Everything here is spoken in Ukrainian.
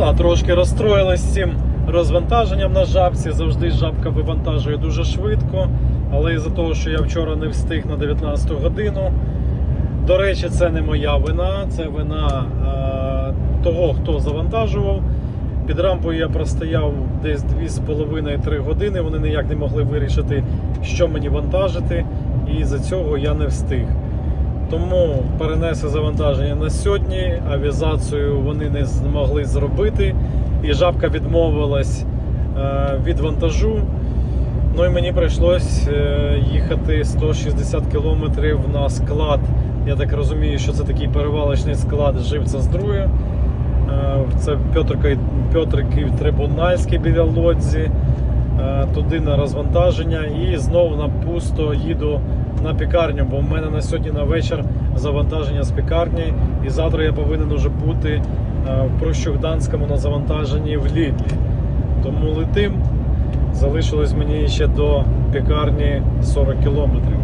А трошки розстроїлись з цим розвантаженням на жабці. Завжди жабка вивантажує дуже швидко. Але із-за того, що я вчора не встиг на 19 годину. До речі, це не моя вина, це вина е, того, хто завантажував. Під рампою я простояв десь 2,5-3 години. Вони ніяк не могли вирішити, що мені вантажити, і за цього я не встиг. Тому перенесли завантаження на сьогодні. Авізацію вони не змогли зробити, і жабка відмовилась е, від вантажу. Ну і мені прийшлось е, їхати 160 кілометрів на склад. Я так розумію, що це такий перевалочний склад живця з Друє. Е, Це Петриків Трибунальський біля Лодзі. Е, Туди на розвантаження і знову на пусто їду на пікарню, бо в мене на сьогодні на вечір завантаження з пікарні. І завтра я повинен уже бути е, в Прощугданському на завантаженні в Лідлі. Тому летим. Залишилось мені ще до пікарні 40 кілометрів.